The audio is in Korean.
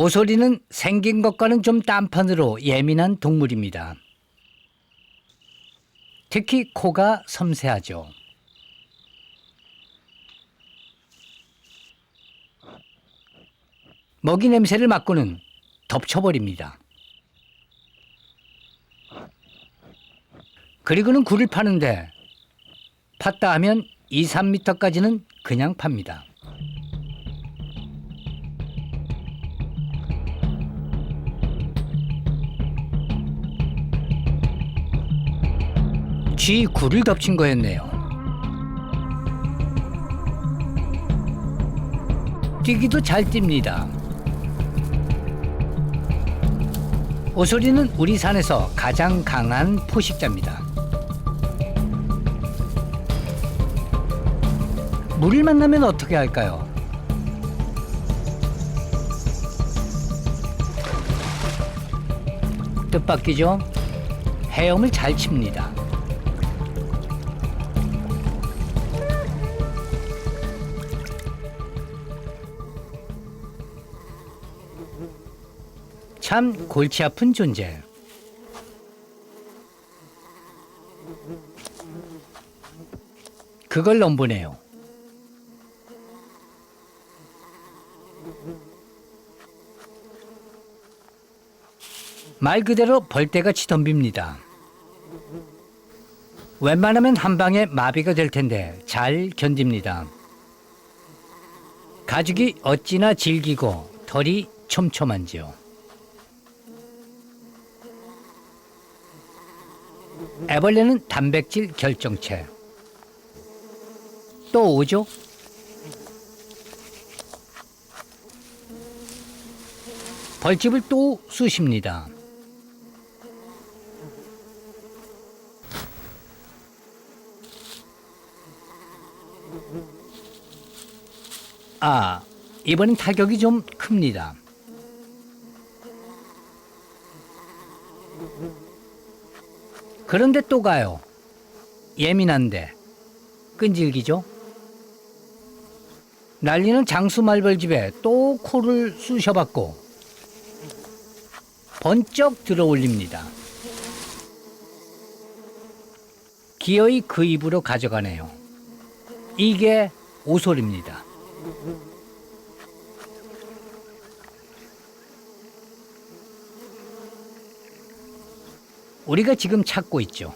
오소리는 생긴 것과는 좀 딴판으로 예민한 동물입니다. 특히 코가 섬세하죠. 먹이 냄새를 맡고는 덮쳐버립니다. 그리고는 굴을 파는데 팠다 하면 2, 3미터까지는 그냥 팝니다. 쥐 굴을 덮친 거였네요. 뛰기도 잘 뜁니다. 오소리는 우리 산에서 가장 강한 포식자입니다. 물을 만나면 어떻게 할까요? 뜻밖이죠? 헤엄을 잘 칩니다. 참 골치 아픈 존재. 그걸 넘보네요. 말 그대로 벌떼같이 덤빕니다. 웬만하면 한 방에 마비가 될 텐데 잘 견딥니다. 가죽이 어찌나 질기고 털이 촘촘한지요. 애벌레는 단백질 결정체. 또 오죠? 벌집을 또 쑤십니다. 아, 이번엔 타격이 좀 큽니다. 그런데 또 가요. 예민한데 끈질기죠? 난리는 장수 말벌집에 또 코를 쑤셔봤고 번쩍 들어 올립니다. 기어이 그 입으로 가져가네요. 이게 오솔입니다. 우리가 지금 찾고 있죠.